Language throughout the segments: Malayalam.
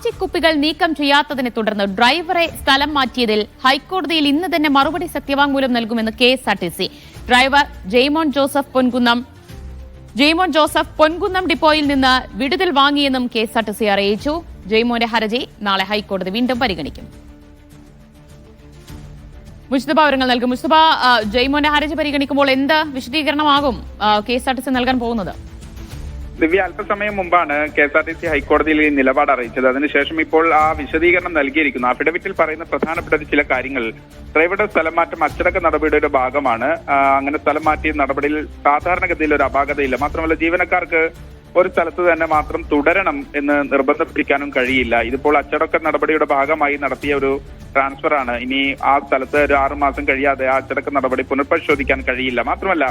പ്ലാസ്റ്റിക് കുപ്പികൾ നീക്കം ചെയ്യാത്തതിനെ തുടർന്ന് ഡ്രൈവറെ സ്ഥലം മാറ്റിയതിൽ ഹൈക്കോടതിയിൽ ഇന്ന് തന്നെ മറുപടി സത്യവാങ്മൂലം നൽകുമെന്ന് K S R T C. Driver Jaimon Joseph Ponkunnam Jaimon Joseph Ponkunnam ഡിപ്പോയിൽ നിന്ന് വിടുതൽ വാങ്ങിയെന്നും K S R T C അറിയിച്ചു. ജെയ്മോന്റെ ഹർജി നാളെ ഹൈക്കോടതി വീണ്ടും പരിഗണിക്കും. മുസ്തഫ വിവരങ്ങൾ നൽകും. മുസ്തഫ ജെയ്മോന്റെ ഹർജി പരിഗണിക്കുമ്പോൾ എന്ത് വിശദീകരണമാകും K S R T C നൽകാൻ പോകുന്നത്? ദിവ്യ അല്പസമയം മുമ്പാണ് K S R T C ഹൈക്കോടതിയിൽ ഈ നിലപാട് അറിയിച്ചത്. അതിനുശേഷം ഇപ്പോൾ ആ വിശദീകരണം നൽകിയിരിക്കുന്നു. അഫിഡവിറ്റിൽ പറയുന്ന പ്രധാനപ്പെട്ട ചില കാര്യങ്ങൾ. ഡ്രൈവറുടെ സ്ഥലം മാറ്റം അച്ചടക്ക നടപടിയുടെ ഭാഗമാണ്. അങ്ങനെ സ്ഥലം മാറ്റിയ നടപടിയിൽ സാധാരണഗതിയിൽ ഒരു അപാകതയില്ല. മാത്രമല്ല ജീവനക്കാർക്ക് ഒരു സ്ഥലത്ത് തന്നെ മാത്രം തുടരണം എന്ന് നിർബന്ധം പിടിക്കാനും കഴിയില്ല. ഇതിപ്പോൾ അച്ചടക്ക നടപടിയുടെ ഭാഗമായി നടത്തിയ ഒരു ട്രാൻസ്ഫർ ആണ് ഇനി ആ സ്ഥലത്ത് ഒരു ആറുമാസം കഴിയാതെ ആ അച്ചടക്ക നടപടി പുനഃപരിശോധിക്കാൻ കഴിയില്ല. മാത്രമല്ല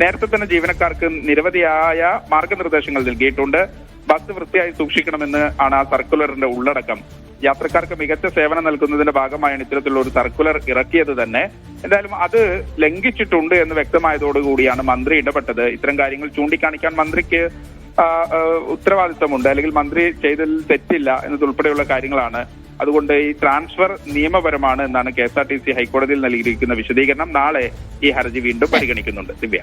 നേരത്തെ തന്നെ ജീവനക്കാർക്ക് നിരവധിയായ മാർഗനിർദ്ദേശങ്ങൾ നൽകിയിട്ടുണ്ട്. ബസ് വൃത്തിയായി സൂക്ഷിക്കണമെന്ന് ആണ് ആ സർക്കുലറിന്റെ ഉള്ളടക്കം. യാത്രക്കാർക്ക് മികച്ച സേവനം നൽകുന്നതിന്റെ ഭാഗമായാണ് ഇത്തരത്തിലുള്ള ഒരു സർക്കുലർ ഇറക്കിയത് തന്നെ. എന്തായാലും അത് ലംഘിച്ചിട്ടുണ്ട് എന്ന് വ്യക്തമായതോടുകൂടിയാണ് മന്ത്രി ഇടപെട്ടത്. ഇത്തരം കാര്യങ്ങൾ ചൂണ്ടിക്കാണിക്കാൻ മന്ത്രിക്ക് ഉത്തരവാദിത്തമുണ്ട്. അല്ലെങ്കിൽ മന്ത്രി ചെയ്തതിൽ തെറ്റില്ല എന്നതുൾപ്പെടെയുള്ള കാര്യങ്ങളാണ്. അതുകൊണ്ട് ഈ ട്രാൻസ്ഫർ നിയമപരമാണ് എന്നാണ് K S R T C ഹൈക്കോടതിയിൽ നൽകിയിരിക്കുന്ന വിശദീകരണം. നാളെ ഈ ഹർജി വീണ്ടും പരിഗണിക്കുന്നുണ്ട്. ദിവ്യ.